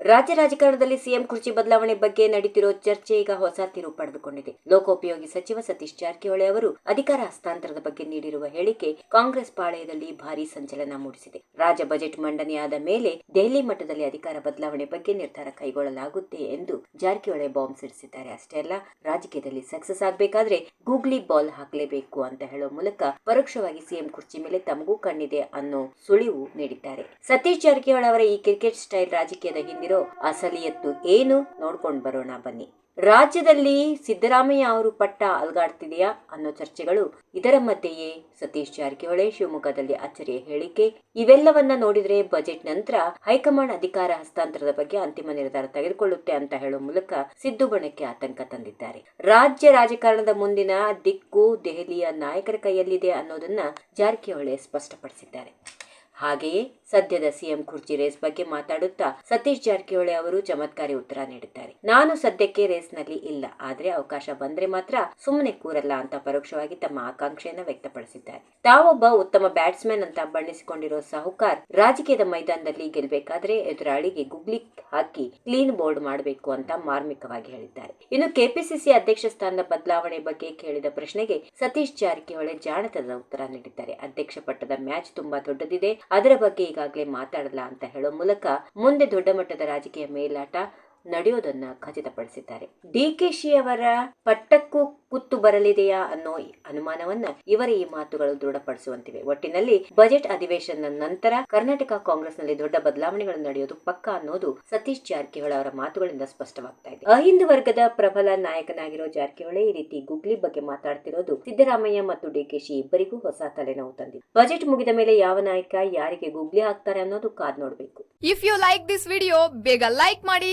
ರಾಜ್ಯ ರಾಜಕಾರಣದಲ್ಲಿ ಸಿಎಂ ಕುರ್ಚಿ ಬದಲಾವಣೆ ಬಗ್ಗೆ ನಡೀತಿರೋ ಚರ್ಚೆ ಈಗ ಹೊಸ ತಿರುವು ಪಡೆದುಕೊಂಡಿದೆ. ಲೋಕೋಪಯೋಗಿ ಸಚಿವ ಸತೀಶ್ ಜಾರಕಿಹೊಳಿ ಅವರು ಅಧಿಕಾರ ಹಸ್ತಾಂತರದ ಬಗ್ಗೆ ನೀಡಿರುವ ಹೇಳಿಕೆ ಕಾಂಗ್ರೆಸ್ ಪಾಳೆಯದಲ್ಲಿ ಭಾರೀ ಸಂಚಲನ ಮೂಡಿಸಿದೆ. ರಾಜ್ಯ ಬಜೆಟ್ ಮಂಡನೆಯಾದ ಮೇಲೆ ದೆಹಲಿ ಮಟ್ಟದಲ್ಲಿ ಅಧಿಕಾರ ಬದಲಾವಣೆ ಬಗ್ಗೆ ನಿರ್ಧಾರ ಕೈಗೊಳ್ಳಲಾಗುತ್ತೆ ಎಂದು ಜಾರಕಿಹೊಳಿ ಬಾಂಬ್ ಸಿಡಿಸಿದ್ದಾರೆ. ಅಷ್ಟೇ ಅಲ್ಲ, ರಾಜಕೀಯದಲ್ಲಿ ಸಕ್ಸಸ್ ಆಗಬೇಕಾದ್ರೆ ಗೂಗ್ಲಿ ಬಾಲ್ ಹಾಕಲೇಬೇಕು ಅಂತ ಹೇಳೋ ಮೂಲಕ ಪರೋಕ್ಷವಾಗಿ ಸಿಎಂ ಕುರ್ಚಿ ಮೇಲೆ ತಮಗೂ ಕಣ್ಣಿದೆ ಅನ್ನೋ ಸುಳಿವು ನೀಡಿದ್ದಾರೆ. ಸತೀಶ್ ಜಾರಕಿಹೊಳಿ ಅವರ ಈ ಕ್ರಿಕೆಟ್ ಸ್ಟೈಲ್ ರಾಜಕೀಯದ ಹಿಂದಿರೋ ಅಸಲಿಯತ್ತು ಏನು ನೋಡ್ಕೊಂಡು ಬರೋಣ ಬನ್ನಿ. ರಾಜ್ಯದಲ್ಲಿ ಸಿದ್ದರಾಮಯ್ಯ ಅವರು ಪಟ್ಟ ಅಲ್ಗಾಡ್ತಿದೆಯಾ ಅನ್ನೋ ಚರ್ಚೆಗಳು ಇದರ ಮಧ್ಯೆಯೇ ಸತೀಶ್ ಜಾರಕಿಹೊಳಿ ಶಿವಮೊಗ್ಗದಲ್ಲಿ ಅಚ್ಚರಿಯ ಹೇಳಿಕೆ. ಇವೆಲ್ಲವನ್ನ ನೋಡಿದ್ರೆ ಬಜೆಟ್ ನಂತರ ಹೈಕಮಾಂಡ್ ಅಧಿಕಾರ ಹಸ್ತಾಂತರದ ಬಗ್ಗೆ ಅಂತಿಮ ನಿರ್ಧಾರ ತೆಗೆದುಕೊಳ್ಳುತ್ತೆ ಅಂತ ಹೇಳೋ ಮೂಲಕ ಸಿದ್ದು ಬಣಕ್ಕೆ ಆತಂಕ ತಂದಿದ್ದಾರೆ. ರಾಜ್ಯ ರಾಜಕಾರಣದ ಮುಂದಿನ ದಿಕ್ಕು ದೆಹಲಿಯ ನಾಯಕರ ಕೈಯಲ್ಲಿದೆ ಅನ್ನೋದನ್ನ ಜಾರಕಿಹೊಳಿ ಸ್ಪಷ್ಟಪಡಿಸಿದ್ದಾರೆ. ಹಾಗೆಯೇ ಸದ್ಯದ ಸಿಎಂ ಕುರ್ಚಿ ರೇಸ್ ಬಗ್ಗೆ ಮಾತಾಡುತ್ತಾ ಸತೀಶ್ ಜಾರಕಿಹೊಳಿ ಅವರು ಚಮತ್ಕಾರಿ ಉತ್ತರ ನೀಡಿದ್ದಾರೆ ನಾನು ಸದ್ಯಕ್ಕೆ ರೇಸ್ನಲ್ಲಿ ಇಲ್ಲ. ಆದ್ರೆ ಅವಕಾಶ ಬಂದ್ರೆ ಮಾತ್ರ ಸುಮ್ಮನೆ ಕೂರಲ್ಲ ಅಂತ ಪರೋಕ್ಷವಾಗಿ ತಮ್ಮ ಆಕಾಂಕ್ಷೆಯನ್ನು ವ್ಯಕ್ತಪಡಿಸಿದ್ದಾರೆ. ತಾವೊಬ್ಬ ಉತ್ತಮ ಬ್ಯಾಟ್ಸ್ಮನ್ ಅಂತ ಬಣ್ಣಿಸಿಕೊಂಡಿರೋ ಸಾಹುಕಾರ್ ರಾಜಕೀಯದ ಮೈದಾನದಲ್ಲಿ ಗೆಲ್ಬೇಕಾದ್ರೆ ಎದುರಾಳಿಗೆ ಗುಗ್ಲಿ ಹಾಕಿ ಕ್ಲೀನ್ ಬೋರ್ಡ್ ಮಾಡಬೇಕು ಅಂತ ಮಾರ್ಮಿಕವಾಗಿ ಹೇಳಿದ್ದಾರೆ. ಇನ್ನು ಕೆಪಿಸಿಸಿ ಅಧ್ಯಕ್ಷ ಸ್ಥಾನದ ಬದಲಾವಣೆ ಬಗ್ಗೆ ಕೇಳಿದ ಪ್ರಶ್ನೆಗೆ ಸತೀಶ್ ಜಾರಕಿಹೊಳಿ ಜಾಣತದ ಉತ್ತರ ನೀಡಿದ್ದಾರೆ. ಅಧ್ಯಕ್ಷ ಪಟ್ಟದ ಮ್ಯಾಚ್ ತುಂಬಾ ದೊಡ್ಡದಿದೆ. ಅದರ ಬಗ್ಗೆ ಈಗಾಗಲೇ ಮಾತಾಡಲ್ಲ ಅಂತ ಹೇಳೋ ಮೂಲಕ ಮುಂದೆ ದೊಡ್ಡ ಮಟ್ಟದ ರಾಜಕೀಯ ಮೇಲಾಟ ನಡೆಯೋದನ್ನ ಖಚಿತಪಡಿಸಿದ್ದಾರೆ. ಡಿಕೆಶಿ ಅವರ ಪಟ್ಟಕ್ಕೂ ಕುತ್ತು ಬರಲಿದೆಯಾ ಅನ್ನೋ ಅನುಮಾನವನ್ನ ಇವರ ಈ ಮಾತುಗಳು ದೃಢಪಡಿಸುವಂತಿವೆ. ಒಟ್ಟಿನಲ್ಲಿ ಬಜೆಟ್ ಅಧಿವೇಶನ ನಂತರ ಕರ್ನಾಟಕ ಕಾಂಗ್ರೆಸ್ನಲ್ಲಿ ದೊಡ್ಡ ಬದಲಾವಣೆಗಳು ನಡೆಯೋದು ಪಕ್ಕ ಅನ್ನೋದು ಸತೀಶ್ ಜಾರಕಿಹೊಳಿ ಅವರ ಮಾತುಗಳಿಂದ ಸ್ಪಷ್ಟವಾಗ್ತಾ ಇದೆ. ಅಹಿಂದ ವರ್ಗದ ಪ್ರಬಲ ನಾಯಕನಾಗಿರೋ ಜಾರಕಿಹೊಳಿ ಈ ರೀತಿ ಗುಗ್ಲಿ ಬಗ್ಗೆ ಮಾತಾಡ್ತಿರೋದು ಸಿದ್ದರಾಮಯ್ಯ ಮತ್ತು ಡಿಕೆಶಿ ಇಬ್ಬರಿಗೂ ಹೊಸ ತಲೆನೋವು ತಂದಿದೆ. ಬಜೆಟ್ ಮುಗಿದ ಮೇಲೆ ಯಾವ ನಾಯಕ, ಯಾರಿಗೆ ಗುಗ್ಲಿ ಹಾಕ್ತಾರೆ ಅನ್ನೋದು ಕಾದ್ ನೋಡ್ಬೇಕು. If you like this video ಬೇಗ ಲೈಕ್ ಮಾಡಿ